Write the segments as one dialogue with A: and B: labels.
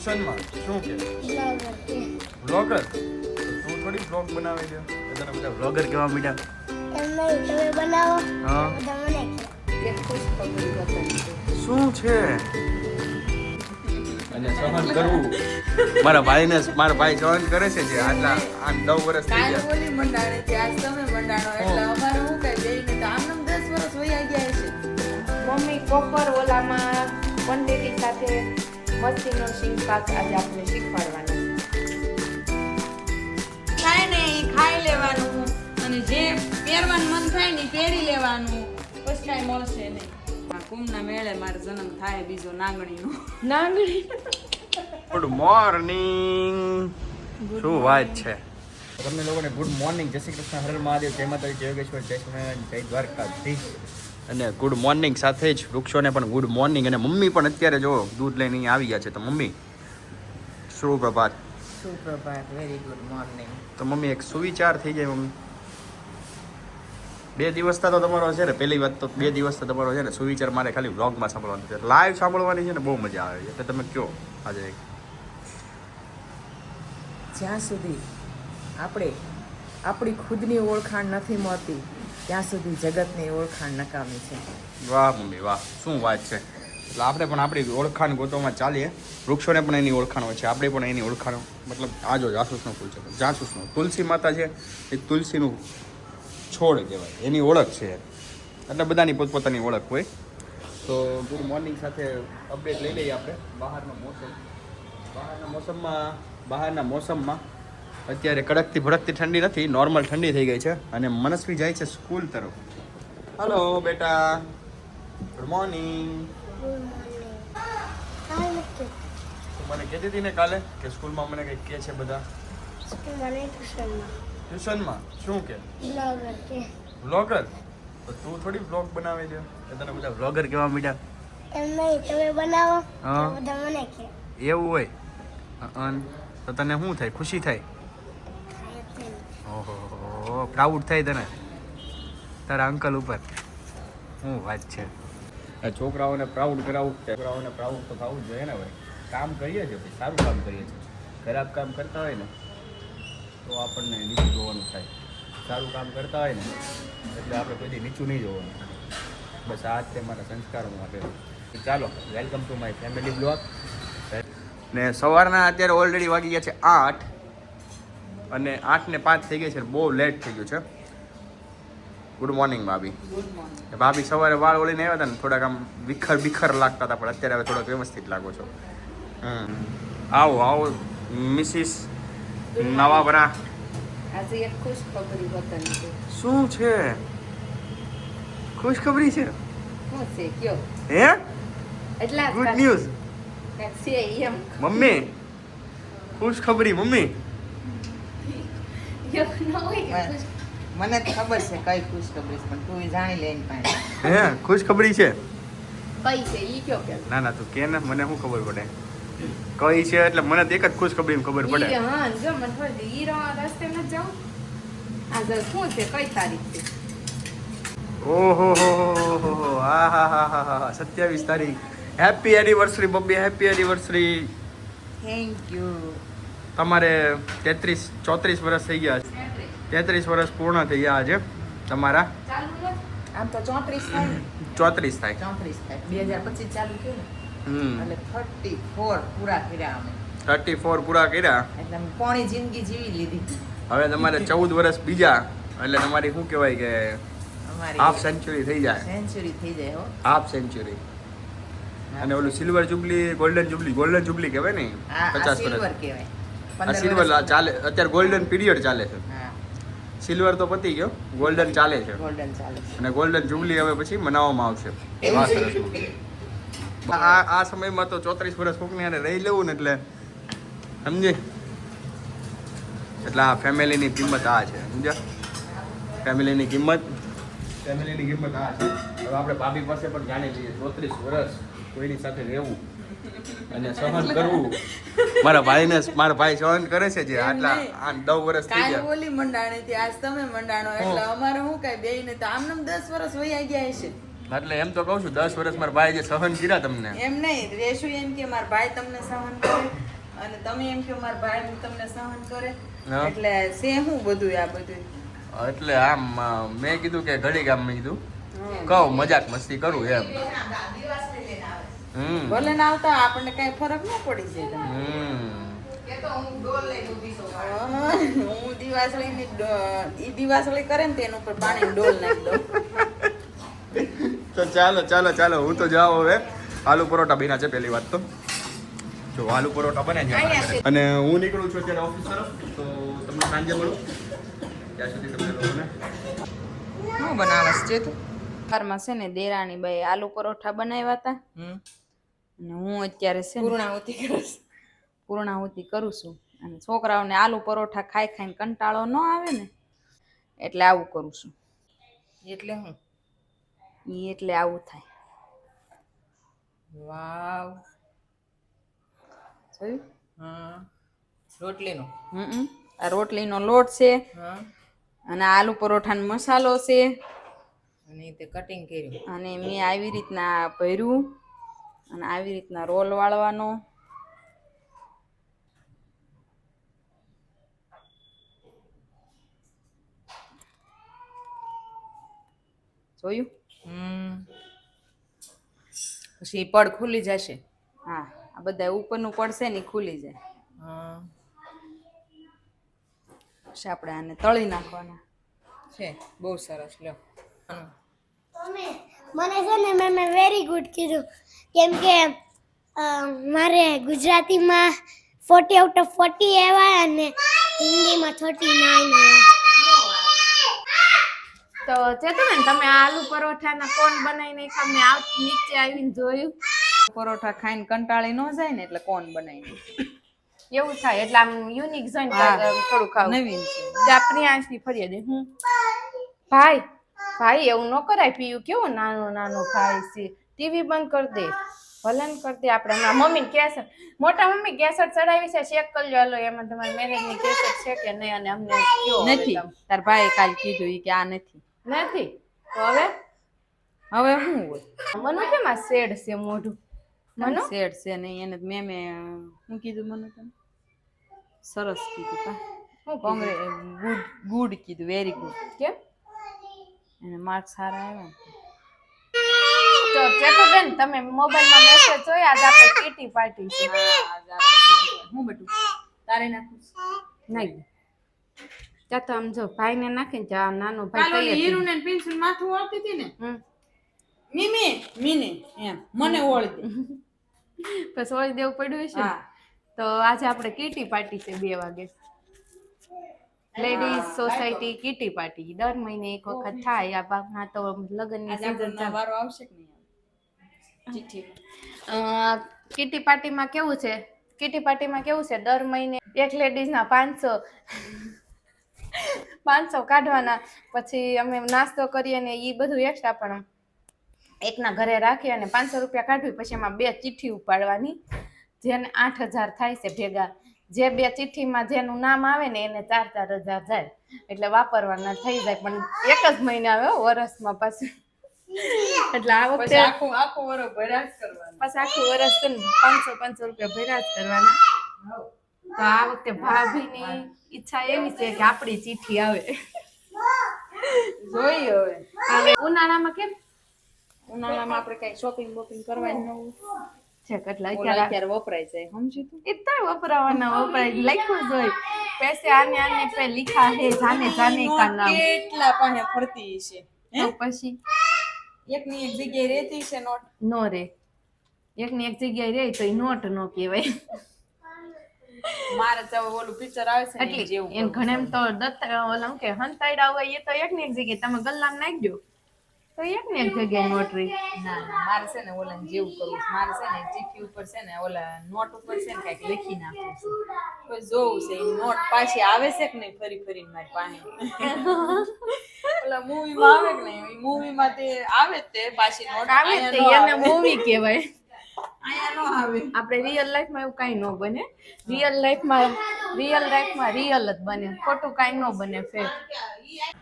A: ટ્યુશનમાં શું કે?
B: બ્લોગર
A: વ્લોગર તું થોડી વ્લોગ બનાવી દે. તો તને બધા વ્લોગર કેવા મીઠા
B: એમ તમે બનાવો.
A: હા.
B: કે
C: છે.
A: શું છે? અને સહન કરવું. મારા ભાઈને મારા ભાઈ સહન કરે છે જે આટલા આ નવ વર્ષ થઈ ગયા.
C: બોલી મંડાણે છે આજ તમે મંડાણો. એટલે અમારે હું કહે બેયને તો આમ આમ દસ વર્ષ વયા ગયા છે
D: મમ્મી કોપર ઓલામાં પંડેટી સાથે મસ્તીનો સિંગ પાક આજે આપણે શીખવાડવાનો
C: ખાય ને એ ખાઈ લેવાનું અને જે પહેરવાનું મન થાય ને પહેરી લેવાનું. પછી કાંઈ મળશે નહીં. આ કુંભના મેળે મારો જન્મ થાય બીજો નાગણીનો.
D: નાંગણી.
A: ગુડ મોર્નિંગ શું વાત છે? તમને લોકોને ગુડ મોર્નિંગ જય શ્રી કૃષ્ણ. હર મહાદેવ. જય માતાજી. જય યોગેશ્વર. જય સ્વામિનારાયણ. જય દ્વારકાધીશ. અને ગુડ મોર્નિંગ સાથે જ વૃક્ષોને પણ ગુડ મોર્નિંગ અને મમ્મી પણ અત્યારે જો દૂધ લઈને અહીં આવી ગયા છે. તો મમ્મી સુપ્રભાત.
C: સુપ્રભાત વેરી ગુડ મોર્નિંગ
A: તો મમ્મી એક સુવિચાર થઈ જાય મમ્મી. બે દિવસ તો તમારો છે ને પહેલી વાત તો બે દિવસ તો તમારો છે ને સુવિચાર મારે ખાલી વ્લોગમાં સાંભળવાનો છે. લાઈવ સાંભળવાની છે ને બહુ મજા આવે છે. એટલે તમે કયો આજે?
E: જ્યાં સુધી આપણે આપણી ખુદની ઓળખાણ નથી મળતી ત્યાં સુધી જગતની ઓળખાણ નકામી છે.
A: વાહ મમ્મી, વાહ. શું વાત છે? એટલે આપણે પણ આપણી ઓળખાણ ગોતવામાં ચાલીએ. વૃક્ષોને પણ એની ઓળખાણ હોય છે. આપણે પણ એની ઓળખાણ, મતલબ આ જો જાસૂસનો ફૂલ છે. જાસૂસનો. તુલસી માતા છે, એ તુલસીનું છોડ કહેવાય. એની ઓળખ છે. એટલે બધાની પોતપોતાની ઓળખ હોય. તો ગુડ મોર્નિંગ સાથે અપડેટ લઈ લઈએ આપણે. બહારનો મોસમ. બહારના મોસમમાં બહારના મોસમમાં અત્યારે કડકથી ભડકતી ઠંડી નથી નોર્મલ ઠંડી થઈ ગઈ છે અને મનસ્વી જાય છે સ્કૂલ તરફ. હલો બેટા. ગુડ મોર્નિંગ મને કહેતી હતી ને કાલે કે સ્કૂલમાં મને કંઈક કહે છે બધા.
B: ટ્યુશનમાં?
A: શું કે?
B: બ્લોગર
A: વ્લોગર તો તું થોડી વ્લોગ બનાવી દે. તો તને બધા વ્લોગર કેવા મીઠા
B: એમ નહીં તમે બનાવો
A: હા.
B: બધા મને કે
A: એવું હોય. અન તો તને શું થાય? ખુશી થાય. ઓહો પ્રાઉડ થાય તને? તારા અંકલ ઉપર. શું વાત છે? છોકરાઓને પ્રાઉડ કરાવું છોકરાઓને પ્રાઉડ તો થવું જોઈએ ને ભાઈ. કામ કરીએ છીએ ભાઈ સારું કામ કરીએ છીએ. ખરાબ કામ કરતા હોય ને તો આપણને નીચું જોવાનું થાય. સારું કામ કરતા હોય ને એટલે આપણે કોઈ નીચું નહીં જોવાનું બસ આ જ તે મારા સંસ્કારો માટે. ચાલો welcome to my family blog ને સવારના અત્યારે ઓલરેડી વાગી ગયા છે આઠ. અને આઠ ને પાંચ થઈ ગઈ છે બહુ લેટ થઈ ગયું છે. ગુડ મોર્નિંગ ભાભી. ભાભી સવારે વાળ ઓળીને આવ્યા હતા ને થોડાક આમ વિખર વિખર લાગતા હતા પણ અત્યારે હવે થોડોક વ્યવસ્થિત લાગો છો. આવો આવો મિસિસ નવાબરા.
C: આજે એક ખુશખબરી બતાવી છે.
A: શું છે? ખુશખબરી છે?
C: શું છે કયો?
A: હે?
C: એટલા
A: ગુડ ન્યૂઝ
C: છે એમ.
A: મમ્મી ખુશખબરી મમ્મી.
E: મને ખબર છે કઈ ખુશખબરી છે પણ તું જાણી લેન પાસે.
A: હે ખુશખબરી છે?
C: કઈ છે? ઈ કયો કે?
A: ના ના તું કે ને મને શું ખબર પડે? કઈ છે એટલે મને તો એક જ ખુશખબરી ખબર પડે.
C: હા જો મને થોડી ઈ રો- રસ્તે ન જાઉં. આ જો શું છે? કઈ તારીખ છે?
A: ઓહો હો હો હો હા હા હા. હા હા હા સત્યાવીસ તારીખ. હેપી એનિવર્સરી બબ્બી હેપી એનિવર્સરી
E: થેન્ક યુ
A: તમારે તેત્રીસ ચોત્રીસ વર્ષ થઈ ગયા છે. તેત્રીસ વર્ષ પૂર્ણ થઈ ગયા આજે તમારા.
E: આમ તો ચોત્રીસ થાય
A: ચોત્રીસ થાય.
E: ચોત્રીસ થાય. બે હજાર પચીસ ચાલુ થયું ને. એટલે થર્ટી ફોર પૂરા કર્યા અમે.
A: થર્ટી ફોર પૂરા કર્યા.
E: એટલે પોણી જિંદગી જીવી લીધી.
A: હવે તમારે ચૌદ વર્ષ બીજા. એટલે તમારી શું કહેવાય કે હાફ સેન્ચુરી થઈ જાય.
E: સેન્ચુરી થઈ જાય હો.
A: હાફ સેન્ચુરી અને ઓલું silver jubilee golden jubilee golden jubilee કહેવાય ને? પચાસ વર્ષ.
E: કહેવાય.
A: આ સિલ્વર ચાલે. અત્યારે ગોલ્ડન પીરિયડ ચાલે છે. સિલ્વર તો પતી ગયો. ગોલ્ડન ચાલે છે.
E: ગોલ્ડન ચાલે છે.
A: અને ગોલ્ડન જુબલી હવે પછી મનાવવામાં આવશે. આ આ સમયમાં તો ચોત્રીસ વર્ષ કોકની અને રહી લેવું ને એટલે સમજે? એટલે આ ફેમિલીની કિંમત આ છે સમજ્યા? ફેમિલીની કિંમત? ફેમિલીની કિંમત આ છે. હવે આપણે ભાભી પાસે પણ જાણી લઈએ ચોત્રીસ વર્ષ કોઈની સાથે રહેવું? અને સહન કરવું. મારા ભાઈને મારા ભાઈ સહન કરે છે જે આટલા આ નવ વર્ષ થઈ ગયા.
C: ઓલી મંડાણે થી આજ તમે મંડાણો. એટલે અમારે શું કઈ બેયને તો આમ નામ દસ વર્ષ વયા ગયા છે
A: એટલે એમ તો કહું છું દસ વર્ષ મારા ભાઈ જે સહન કર્યા તમને.
C: એમ નહીં. રેશુ એમ કે મારા ભાઈ તમને સહન કરે અને તમે એમ કે મારા ભાઈ તમને સહન કરે. એટલે સે હું બધું આ બધું
A: એટલે આમ મેં કીધું કે ઘડી ગામ મેં કીધું. કહું મજાક મસ્તી કરું એમ.
C: ભલે ના આવતા આપણને કઈ ફરક ન પડી જાય તમને.
A: હમ.
C: હા, હું દિવાસળી ઈ દિવાસળી કરે ને તેના ઉપર પાણી ડોલ નાખી દઉં.
A: તો ચાલો ચાલો ચાલો હું તો જાઉં હવે. આલુ પરોઠા બન્યા છે પહેલી વાત તો. જો આલુ પરોઠા બને છે અને હું નીકળું છું અત્યારે ઓફિસ તરફ તો તમને સાંજે મળું. ત્યાં સુધી તમને લોકોને
E: શું બનાવસ છે તું?
C: છે ને દેરાણી બાઈ આલુ પરોઠા બનાવ્યા હતા. અને હું અત્યારે છે
E: પૂર્ણાહુતિ
C: પૂર્ણાહુતિ કરું છું. અને છોકરાઓને આલુ પરોઠા ખાઈ ખાઈને કંટાળો ન આવે ને એટલે આવું કરું છું.
E: એટલે હું?
C: એટલે આવું થાય.
E: વાવ.
C: જોયું?
E: હા. રોટલીનો?
C: હમ આ રોટલીનો લોટ છે અને આલુ પરોઠાનો મસાલો છે.
E: અને તે કટિંગ કર્યું.
C: અને મેં આવી રીતના ભર્યું. અને આવી રીતના રોલ વાળવાનો. જોયું?
E: હમ. પછી પડ ખુલી જશે.
C: હા આ બધા ઉપરનું પડશે ને ખુલી જાય. પછી આપણે આને તળી નાખવાના.
E: છે બહુ સરસ લ્યો.
B: મને છે ને મેં મેં વેરી ગુડ કીધું. કેમ કે મારે ગુજરાતીમાં ફોર્ટી આઉટ ઓફ ફોર્ટી આવ્યા અને હિન્દીમાં થર્ટી નાઇન
D: તો ચેતન તમે આલુ પરોઠાના કોણ બનાવીને મેં આવ નીચે આવીને જોયું.
C: પરોઠા ખાઈને કંટાળી ન જાય ને એટલે કોણ બનાવી
D: એવું થાય એટલે આમ યુનિક જોઈને. થોડું ખાવ.
C: નવીન છે.
D: ત્યાં પ્રિયાંશની ફરિયાદ હું? ભાઈ ભાઈ એવું ન કરાય. પીયું કેવો નાનો નાનો ભાઈ છે. ટીવી બંધ કરી દે. ભલન કર દે આપણે હમણાં. મમ્મી કેસર મોટા મમ્મી કેસર ચડાવી છે. ચેક કરી લો હાલો એમાં તમારી મેરેજની કેસર છે કે નહીં અને અમને કયો
C: નથી. તાર ભાઈ કાલ કીધું કે આ નથી.
D: નથી? તો હવે?
C: હવે શું હોય?
D: મનુ કેમ આ શેડ છે મોઢું? મનુ?
C: શેડ છે નહીં એને મેં મેં શું કીધું મને તમે સરસ કીધું કા.
D: કોંગ્રેસ
C: કોંગ્રે ગુડ ગુડ કીધું વેરી ગુડ
D: કેમ?
C: એને માર્ક સારા આવ્યા ને.
D: તો ચેતુબેન તમે મોબાઈલમાં મેસેજ જોયા? આજ આપણે કીટી પાર્ટી છે.
C: હું બેટું તારે નાખું?
D: નહીં ત્યાં તો આમ જો ભાઈને નાખીને ત્યાં નાનો ભાઈ
C: કાલ
D: તૈયાર
C: ને પેન્સિલ માથું ઓળતી હતી ને?
D: હમ.
C: મીમી મીને એમ. મને ઓળતી
D: પછી ઓળી દેવું પડ્યું છે તો આજે આપણે કીટી પાર્ટી છે બે વાગે. લેડીઝ સોસાયટી કીટી પાર્ટી દર મહિને એક વખત થાય આ ભાગમાં તો લગ્નની
C: આપણને વારો આવશે કે નહીં?
D: કીટી પાર્ટીમાં કેવું છે? કીટી પાર્ટીમાં કેવું છે? દર મહિને એક લેડીઝના પાંચસો પાંચસો કાઢવાના. પછી અમે નાસ્તો કરીએ ને એ બધું એક્સ્ટ્રા પણ એકના ઘરે રાખી અને પાંચસો રૂપિયા કાઢવી. પછી એમાં બે ચિઠ્ઠી ઉપાડવાની. જેને આઠ હજાર થાય છે ભેગા. જે બે ચિઠ્ઠીમાં જેનું નામ આવે ને એને ચાર ચાર હજાર જાય. એટલે વાપરવાના થઈ જાય પણ એક જ મહિને આવે હો, વરસમાં પાછું. એટલે આ વખતે
C: આખું આખું વરો ભર્યા જ કરવાના.
D: પછી આખું વરસ છે ને પાંચસો પાંચસો રૂપિયા ભર્યા જ કરવાના. તો આ વખતે ભાભીની ઈચ્છા એવી છે કે આપણી ચિઠ્ઠી આવે.
C: જોઈએ હવે.
D: ઉનાળામાં કેમ?
C: ઉનાળામાં આપણે કઈ શોપિંગ બોપિંગ કરવાની ન હોય.
D: છે કેટલા
C: ઓલા
D: અત્યારે
C: અત્યારે વપરાય છે સમજી તું?
D: એ તો વપરાવાના વપરાય લખ્યું જ હોય. પૈસે આને આને પે લીખા હે જાને જાને કા નામ.
C: કેટલા પાસે ફરતી છે
D: તો પછી?
C: એક ની એક જગ્યાએ રહેતી છે નોટ?
D: નો રે. એકની એક જગ્યાએ રહે તો એ નોટ નો કહેવાય.
C: મારે તો ઓલું પિક્ચર આવે છે
D: એટલે
C: જેવું
D: એમ ઘણે એમ તો દત્ત ઓલા કે હંતાઈડા હોય એ તો એક ની એક જગ્યાએ. તમે ગલ્લામાં નાખજો. તો એક જગ્યાએ
C: ના ના, મારે છે ને ઓલા જેવું કરવું છે. મારે છે ને ચીઠી ઉપર છે ને ઓલા નોટ ઉપર છે ને કંઈક લખી નાખવું છે. કોઈ જોવું છે નોટ પાછી આવે છે કે નહીં ફરી ફરીને મારી પાસે ઓલા મૂવીમાં આવે કે નહીં મૂવીમાં તે આવે જ તે પાછી નોટ
D: આવે તે એને. મૂવી કહેવાય. આપણે રિયલ લાઈફમાં એવું કાંઈ ન બને. રિયલ લાઈફમાં રિયલ લાઈફમાં રિયલ જ બને. ખોટું કાંઈ ન બને ફેક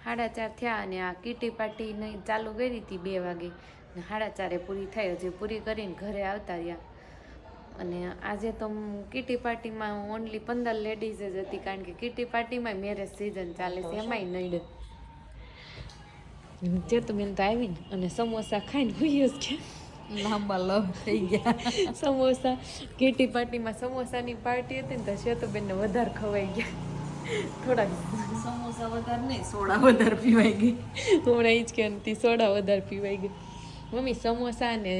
D: સાડા ચાર થયા અને આ કીટી પાર્ટી નહીં ચાલુ કરી હતી બે વાગે. ને સાડા ચારે પૂરી થઈ હજી પૂરી કરીને ઘરે આવતા રહ્યા. અને આજે તો કીટી પાર્ટીમાં ઓનલી પંદર લેડીઝ જ હતી કારણ કે કીટી પાર્ટીમાં મેરેજ સિઝન ચાલે છે એમાંય નહીં ચેતુબેન તો આવી ને અને સમોસા ખાઈને હોઈએ જ કે
C: લાંબા લવ થઈ ગયા.
D: સમોસા કીટી પાર્ટીમાં સમોસાની પાર્ટી હતી ને તો ચેતુબેનને વધારે ખવાઈ ગયા. થોડાક
C: સમોસા વધારે નહીં સોડા વધારે પીવાઈ ગઈ.
D: હમણાં એ જ કહેતી સોડા વધારે પીવાઈ ગઈ. મમ્મી સમોસા ને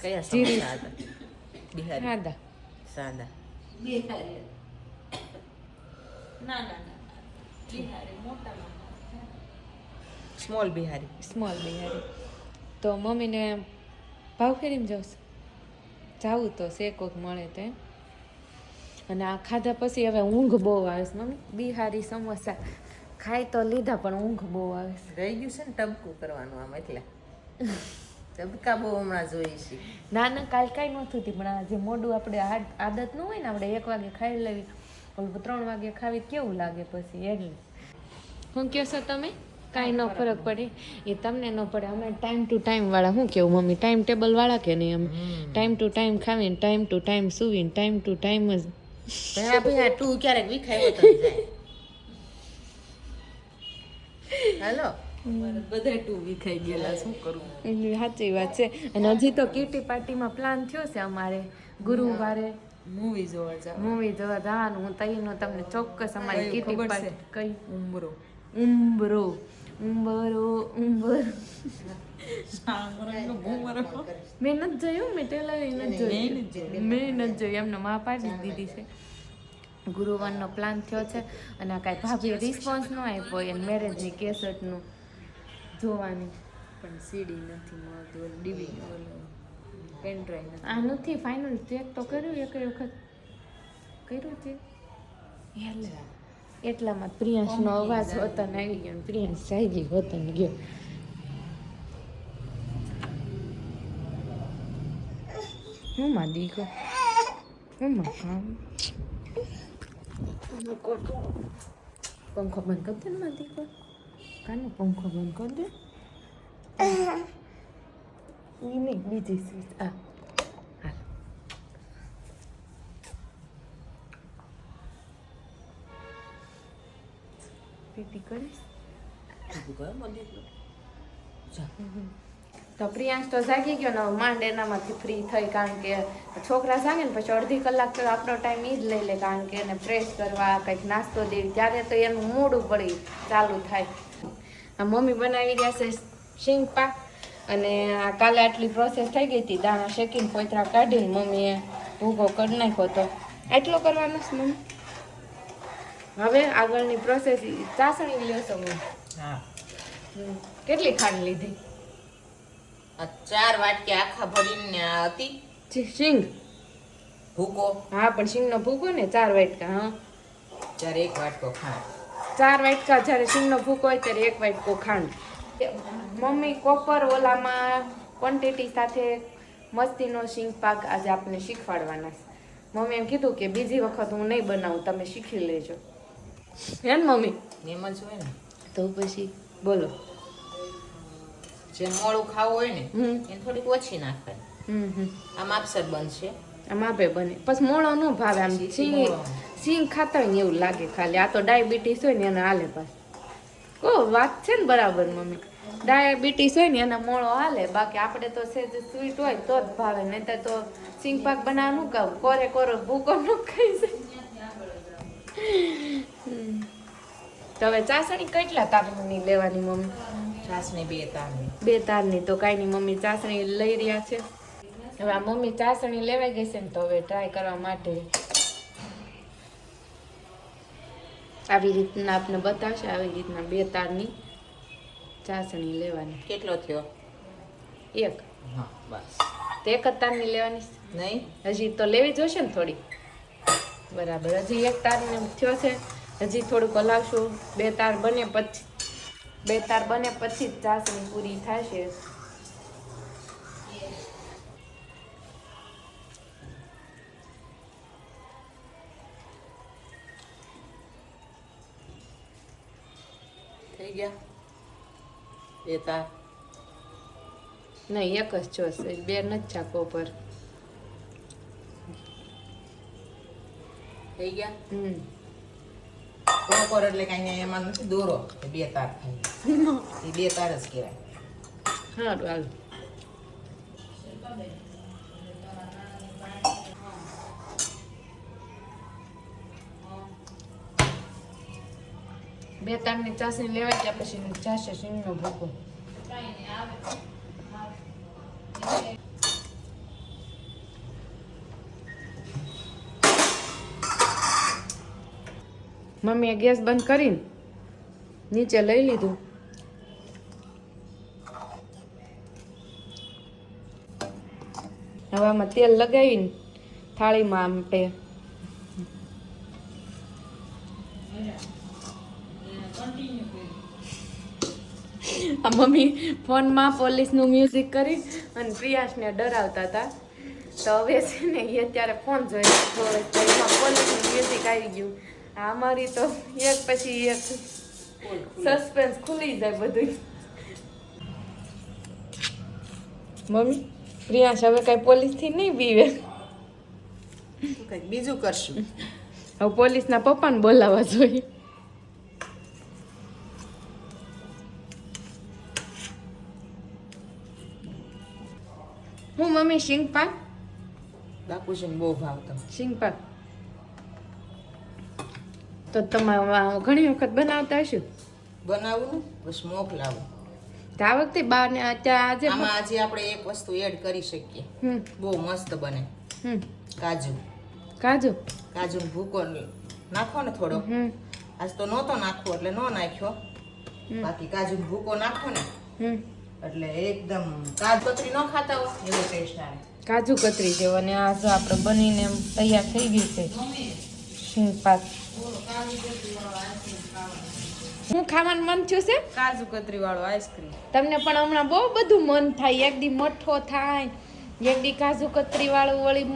E: કયા. સમોસા હતા? બિહારી. સાદા.
C: બિહારી. ના ના ના બિહારી મોટા.
E: સ્મોલ બિહારી.
D: સ્મોલ બિહારી. તો મમ્મીને ભાવ ફેરીમાં જાઉં જાવું તો શેકોક મળે તો અને આ ખાધા પછી હવે ઊંઘ બહુ આવે છે મમ્મી. બિહારી સમોસા. ખાઈ તો લીધા પણ ઊંઘ બહુ આવે છે.
E: રહી ગયું છે ને ટબકું કરવાનું આમ એટલે. ટબકા બહુ હમણાં જોઈએ છે.
D: ના ના કાલ કાંઈ નહોતું હતી પણ આજે જે મોડું આપણે આદ- આદત ન હોય ને આપણે એક વાગે ખાઈ લેવી ઓલું ત્રણ વાગે ખાવી કેવું લાગે પછી એટલે શું કહો છો તમે? કાંઈ ન ફરક પડે. એ તમને ન પડે. અમે ટાઈમ ટુ ટાઈમ વાળા શું કેવું મમ્મી ટાઈમ ટેબલ વાળા કે નહીં અમે? ટાઈમ ટુ ટાઈમ ખાવીને ટાઈમ ટુ ટાઈમ સૂવીને ટાઈમ ટુ ટાઈમ જ.
E: તું ક્યારેક વિખાયો તો જાય. હાલો.
C: બધા ટુ વિખાઈ ગયેલા શું કરું?
D: એની સાચી વાત છે. અને હજી તો કીટી પાર્ટીમાં પ્લાન થયો છે અમારે ગુરુવારે.
C: મૂવી જોવા જાવ.
D: મૂવી જોવા જવાનું. હું તઈનો તમને ચોક્કસ અમારી કીટી? પાર્ટી કઈ?
C: ઉમરો
D: ઉંબરો. ઉંબરો ઉંબર. મેં નથી જોયું મેં ટેલર નથી જોયું. મેં નથી જોયું. એમને મા પાડી દીધી છે. ગુરુવારનો પ્લાન થયો છે અને આ કાંઈ ભાભી રિસ્પોન્સ ન આપ્યો એ મેરેજની કેસેટનું જોવાની.
C: પણ સીડી નથી મળતું ડીવી પેન ડ્રાઈવ
D: આ નથી ફાઇનલ ચેક તો કર્યું એક વખત. કર્યું છે હેલે એટલામાં પ્રિયાંશનો અવાજ વતન આવી ગયો પ્રિયાંશ જાગી વતન ગયો. હું માં દીકો હું માં કામ પંખો બંધ કરી દે ને માં દીકો કાનો પંખો બંધ કરી દે ઈ નહીં બીજી સ્વીચ આ હાલ પીપી કરીશ તો પ્રિયાંશ તો જાગી ગયો ને માંડ એનામાંથી ફ્રી થઈ કારણ કે છોકરા જાગે ને પછી અડધી કલાક તો આપણો ટાઈમ એ જ લઈ લે કારણ કે એને ફ્રેશ કરવા કંઈક નાસ્તો દેવી ત્યારે તો એનું મોડું ઉપડી ચાલુ થાય. આ મમ્મી બનાવી રહ્યા છે શીંગપા અને આ કાલે આટલી પ્રોસેસ થઈ ગઈ હતી દાણા શેકીને પોતરા કાઢીને મમ્મીએ ભૂગો કરી નાખ્યો તો. એટલો કરવાનો છે મમ્મી? હવે આગળની પ્રોસેસ ચાસણી મમ્મી?
E: હા.
D: કેટલી ખાંડ લીધી?
E: ચાર વાટકી આખા ભરીને હતી.
D: સિંગ.
E: ભૂકો.
D: હા પણ સિંગનો ભૂકો ને ચાર વાટકા હા.
E: જ્યારે એક વાટકો ખાંડ.
D: ચાર વાટકા જ્યારે સિંગનો ભૂકો હોય ત્યારે એક વાટકો ખાંડ. મમ્મી કોપર ઓલામાં ક્વોન્ટિટી સાથે મસ્તીનો સિંગ પાક આજે આપણે શીખવાડવાના છે. મમ્મી એમ કીધું કે બીજી વખત હું નહીં બનાવું તમે શીખી લેજો. હે ને મમ્મી?
E: એમ જ હોય ને?
D: તો પછી બોલો.
E: જે મોળું ખાવું હોય ને એને થોડીક ઓછી
D: હમ
E: આ માપસર બનશે.
D: આ માપે બને. પછી મોળો ન ભાવે આમ સિંગ સિંગ ખાતા હોય ને એવું લાગે ખાલી. આ તો ડાયાબિટીસ હોય ને એને હાલે પાછું કો વાત છે ને બરાબર મમ્મી. ડાયાબિટીસ હોય ને એને મોળો હાલે. બાકી આપણે તો સેજ સ્વીટ હોય તો જ ભાવે. નહીં તો સિંગ પાક બનાવવાનું કહું કોરે કોરો ભૂકો ન ખાઈ જાય. તો હવે ચાસણી કેટલા તારની લેવાની મમ્મી?
E: છાસની બે તારની.
D: બે તારની તો કાંઈ નહીં મમ્મી ચાસણી લઈ રહ્યા છે. હવે આ મમ્મી ચાસણી લેવાઈ ગઈ છે ને તો હવે ટ્રાય કરવા માટે આવી રીતના આપને બતાવશે આવી રીતના બે તારની ચાસણી લેવાની.
E: કેટલો થયો?
D: એક.
E: હા બસ.
D: તો એક જ તારની લેવાની
E: નહીં?
D: હજી તો લેવી જોશે ને થોડી. બરાબર હજી એક તારને થયો છે. હજી થોડુંક હલાવશું. બે તાર બને પછી બે તાર બને પછી જ ચાસણી પૂરી થશે.
E: થઈ ગયા? બે તાર?
D: નહીં એક જ ચોસ બે નથી ચાકો પર.
E: થઈ ગયા?
D: હમ.
E: કોકોર એટલે કાંઈ એમાં નથી દોરો બે તાર થાય એ બે તાર જ કહેવાય
D: સારું હાલ બે તારની ચાસણી લેવાય ત્યાં પછી ચાસે સિંગનો ભૂકો મમ્મીએ ગેસ બંધ કરીને નીચે લઈ લીધું. હવે આમાં તેલ લગાવીને થાળીમાં આમટે આ મમ્મી ફોનમાં પોલીસનું મ્યુઝિક કરી અને પ્રિયાસને ડરાવતા હતા. તો હવે છે ને એ અત્યારે ફોન જોઈ પોલીસનું મ્યુઝિક આવી ગયું. અમારી તો એક પછી એક સસ્પેન્સ ખુલી જાય બધું મમ્મી પ્રિયાંશ હવે કઈ પોલીસથી નહીં બીવે?
E: કંઈક બીજું કરશું?
D: હવે પોલીસના પપ્પાને બોલાવવા જોઈએ. હું મમ્મી શિંગપાક બાપુ
E: બાપુજીને બહુ ભાવતો.
D: સિંગ પાક તો તમારે ઘણી વખત બનાવતા હશો?
E: બનાવું બસ મોકલાવું
D: તો આ વખતે બાર ને આજે
E: આમાં આજે આપણે એક વસ્તુ એડ કરી શકીએ.
D: હમ.
E: બહુ મસ્ત બને. કાજુ.
D: કાજુ?
E: કાજુ ભૂકો નાખો ને થોડો.
D: હમ.
E: આજ તો નહોતો નાખવો એટલે નો નાખ્યો. બાકી કાજુનો ભૂકો નાખો ને.
D: હમ.
E: એટલે એકદમ કાજુ કતરી ન ખાતા હોય એવો ટેસ્ટ આવે.
D: કાજુ કતરી જેવો ને આ જો આપણે બનીને તૈયાર થઈ ગયું છે. સિંગ પાક હું ખાવાનું મન થયું છે?
C: કાજુ કતરી વાળો આઈસ્ક્રીમ.
D: તમને પણ હમણાં બહુ બધું મન થાય. એક દી મઠો થાય એક દી કાજુ કતરી વાળું વળી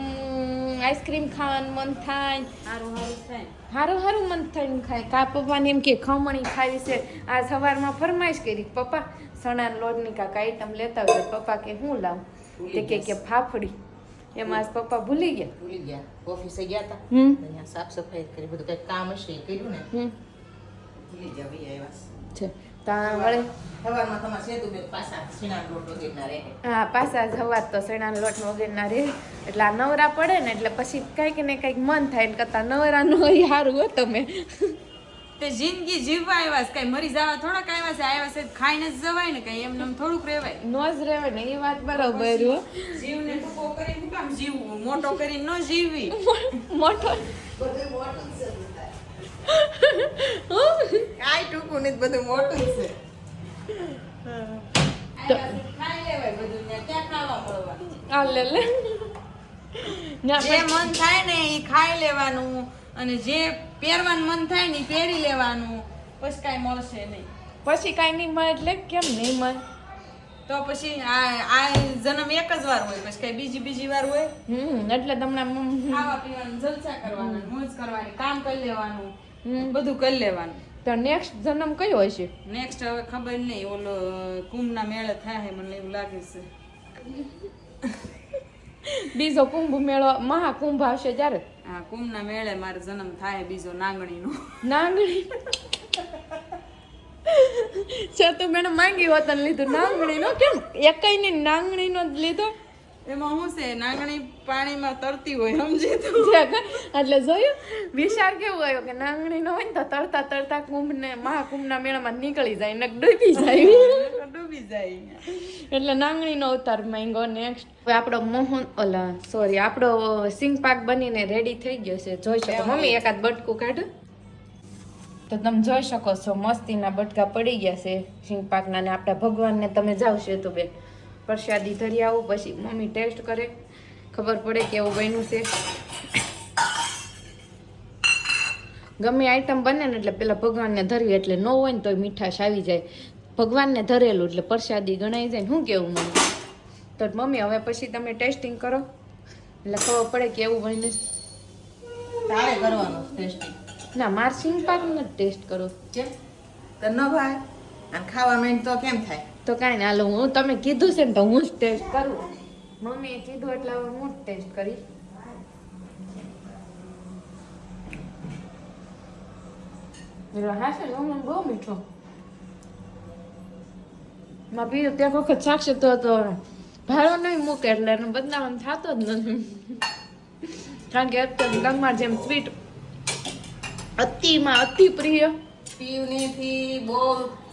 D: આઈસ્ક્રીમ ખાવાનું મન થાય.
C: સારું સારું થાય.
D: હારું સારું મન થઈને ખાય. કા પપ્પાને એમ કે ખમણી ખાવી છે. આ સવારમાં ફરમાઈશ કરી. પપ્પા સણા લોટની કાંક આઈટમ લેતા હોય પપ્પા કે હું લાવું? તે કે કે ફાફડી. એમાં પપ્પા ભૂલી ગયા.
E: ભૂલી ગયા. ઓફિસે ગયા હતા અહીંયા સાફ સફાઈ કરી બધું કંઈક કામ હશે એ કર્યું ને. આવ્યા
D: છે. તા વળે?
E: સવારમાં તમારે સેતુ વગેરેના રહે.
D: હા તો શેણાના લોટ વગેરેના રે એટલે આ નવરા પડે ને એટલે પછી કંઈક ને કંઈક મન થાય ને કરતા નવરા ન હોય સારું હો તમે.
C: તે જિંદગી જીવવા આવ્યા છે. કઈ મરી જવા થોડાક આવ્યા છે. આવ્યા છે ખાઈને જ જવાય ને કઈ. એમને એમ થોડુંક રહેવાય.
D: નો જ રહેવે ને એ વાત બરાબર
C: જીવને ટૂંકો કરીને કામ જીવવું મોટો કરીને ન જીવવી
D: મોટો.
E: કાંઈ ટૂંકું નથી બધું મોટું છે.
C: ખાઈ લેવાય બધું ત્યાં ખાવા મળવા
D: આ લે લે. ના
C: જે મન થાય ને એ ખાઈ લેવાનું અને જે પહેરવાનું મન થાય ને પહેરી લેવાનું. પછી કાંઈ મળશે નહીં.
D: પછી કાંઈ નહીં મળે એટલે કેમ નહીં મળે?
C: તો પછી આ આ જન્મ એક જ વાર હોય પછી કઈ બીજી બીજી વાર હોય.
D: હમ એટલે તમને
C: ખાવા પીવાનું જલસા કરવાના મોજ કરવાની કામ કરી લેવાનું. બધું કરી લેવાનું.
D: તો નેક્સ્ટ જન્મ કયો હશે?
C: નેક્સ્ટ હવે ખબર નહીં ઓલો કુંભના મેળે થાય મને એવું લાગે છે.
D: બીજો કુંભ મેળો મહાકુંભ આવશે ત્યારે
C: આ કુંભના મેળે મારો જન્મ થાય બીજો નાંગણીનો.
D: નાંગણી? છે તો મેડમ માંગી હોત ને લીધું નાંગણી નો કેમ? એકઈ ને નાંગણી નો જ લીધો?
C: એમાં શું છે નાંગણી પાણીમાં તરતી હોય સમજી તું?
D: એટલે જોયું? વિચાર કેવું આવ્યો કે નાંગણી નો હોય ને તો તરતા તરતા કુંભ ને મહાકુંભના મેળામાં નીકળી જાય ને ડૂબી જાય.
C: ડૂબી જાય
D: એટલે નાંગણીનો અવતાર માંગ્યો નેક્સ્ટ હવે આપણો મોહન ઓલા સોરી આપણો સિંગ પાક બનીને રેડી થઈ ગયો છે. જોઈ શકો મમ્મી એકાદ બટકું કાઢ. તો તમે જોઈ શકો છો મસ્તીના બટકા પડી ગયા છે સિંગ પાકના ને આપણા ભગવાનને. તમે જાવ છે તો બે પ્રસાદી ધરી આવો પછી મમ્મી ટેસ્ટ કરે. ખબર પડે કેવું બન્યું છે. ગમે આઈટમ બને ને એટલે પેલા ભગવાનને ધરવી એટલે ન હોય ને તોય મીઠાશ આવી જાય. ભગવાનને ધરેલું એટલે પ્રસાદી ગણાઈ જાય ને શું કેવું મમ્મી તો મમ્મી હવે પછી તમે ટેસ્ટિંગ કરો. એટલે ખબર પડે કેવું બને
E: તારે કરવાનું ટેસ્ટિંગ
D: ના માર સિંગ પાક ટેસ્ટ કરો
E: કેમ? તો ન ભાઈ અને ખાવા માંડ તો કેમ થાય?
D: તો કાંઈ ના હાલો હું તમે કીધું છે ને તો હું જ ટેસ્ટ કરું. મમ્મીએ કીધું એટલે હું જ ટેસ્ટ કરી હા છે મમ્મી બહુ મીઠો માં પીધું ત્યાં વખત સાક્ષી તો તો ભાડો નહીં મૂકે એટલે એનો બદનામ થતો જ નથી કારણ કે અત્યારે ગંગમાં જેમ સ્વીટ અતિમાં અતિ પ્રિય
E: પીવનીથી બહુ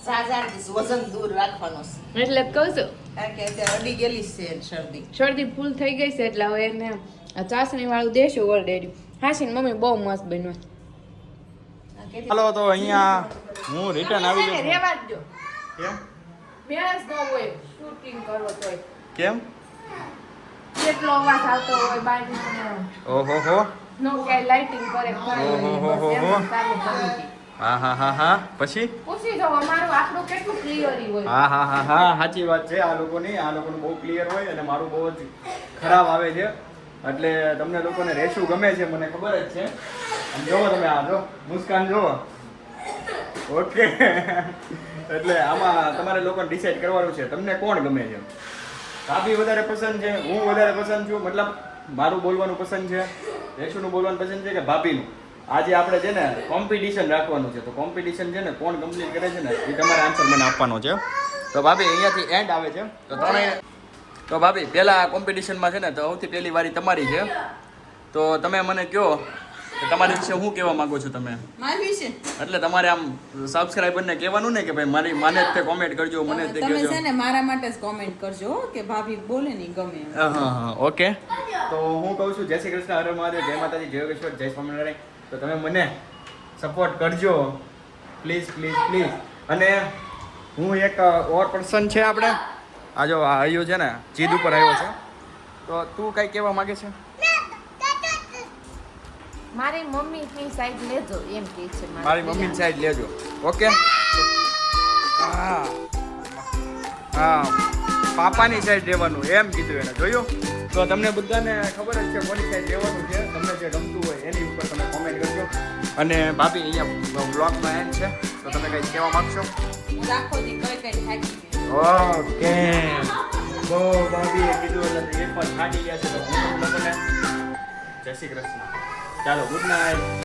E: સાજા વજન દૂર રાખવાનો છે
D: એટલે કહું છું
E: કારણ કે અત્યારે અડી ગયેલી છે શરદી
D: શરદી ફૂલ થઈ ગઈ છે એટલે હવે એને ચાસણી વાળું દેશું ઓલરેડી હાસી મમ્મી બહુ મસ્ત બન્યું
A: ચાલો તો અહીંયા હું રિટર્ન આવી ગયો છું.
D: રેવા જ દો.
A: કેમ?
D: બેલેન્સ ન હોય શૂટિંગ કરો તોય
A: કેમ?
D: કેટલો અવાજ આવતો હોય બાજુ
A: ઓહો હો
D: નો કે લાઇટિંગ કરે કરે હો.
A: હા હા હા હા. પછી?
D: પૂછી જો અમારું આપણું કેટલું ક્લિયરી હોય.
A: હા હા હા હા. સાચી વાત છે. આ લોકોની આ લોકોનું બહુ ક્લિયર હોય અને મારું બહુ જ ખરાબ આવે છે. એટલે તમને લોકોને રેશું ગમે છે, મને ખબર જ છે. જોવો તમે આ, જો, મુસ્કાન જોવો. ઓકે. એટલે આમાં તમારે લોકોને ડિસાઈડ કરવાનું છે, તમને કોણ ગમે છે? ભાભી વધારે પસંદ છે, હું વધારે પસંદ છું, મતલબ મારું બોલવાનું પસંદ છે રેશુનું બોલવાનું પસંદ છે કે ભાભીનું? આજે આપણે છે ને કોમ્પિટિશન રાખવાનું છે, તો કોમ્પિટિશન છે ને કોણ કમ્પ્લીટ કરે છે ને, એ તમારે આન્સર મને આપવાનો છે. તો ભાભી, અહીંયાથી એન્ડ આવે છે. તો ત્રણેય તો ભાભી પહેલા કોમ્પિટિશનમાં છે ને તો સૌથી પહેલી વારી તમારી છે. તો તમે મને કહો કે તમારી વિશે હું કહેવા માંગો છો તમે?
C: મારી
A: એટલે તમારે આમ સબસ્ક્રાઈબરને કહેવાનું ને કે ભાઈ મારી માને જ તે કોમેન્ટ કરજો મને જ તે
C: તમે
A: કહેજો.
C: છે ને મારા માટે જ કોમેન્ટ કરજો કે ભાભી બોલે ને ઈ ગમે
A: હા હા હા ઓકે. તો હું કહું છું જય શ્રી કૃષ્ણ હરે મહાદેવ જય માતાજી જય યોગેશ્વર જય સ્વામિનારાયણ. તો તમે મને સપોર્ટ કરજો. પ્લીઝ પ્લીઝ પ્લીઝ અને હું એક ઓર પર્સન છે આપણે. આ જો આ આવ્યો છે ને જીદ ઉપર આવ્યો છે. તો તું કઈ કહેવા માંગે છે?
D: મારી મમ્મીની સાઈડ લેજો એમ કે છે મારી
A: મારી મમ્મીની સાઈડ લેજો. ઓકે? હા. હા. પાપાની સાઈડ લેવાનું એમ કીધું એને. જોયું? તો તમને બધાને ખબર જ છે કોની સાઈડ લેવાનું છે. તમને જે ગમતું હોય એની ઉપર તમે કોમેન્ટ કરજો. અને ભાભી અહીંયા બ્લોગમાં એન્ડ છે. તો તમે કંઈ કહેવા માંગશો?
C: હું દી કઈ કઈ થાકી
A: ઓકે. બહુ ભાભીએ કીધું એટલે એ પણ થાકી ગયા છે તો હું તમને જય શ્રી કૃષ્ણ. ચાલો ગુડ નાઇટ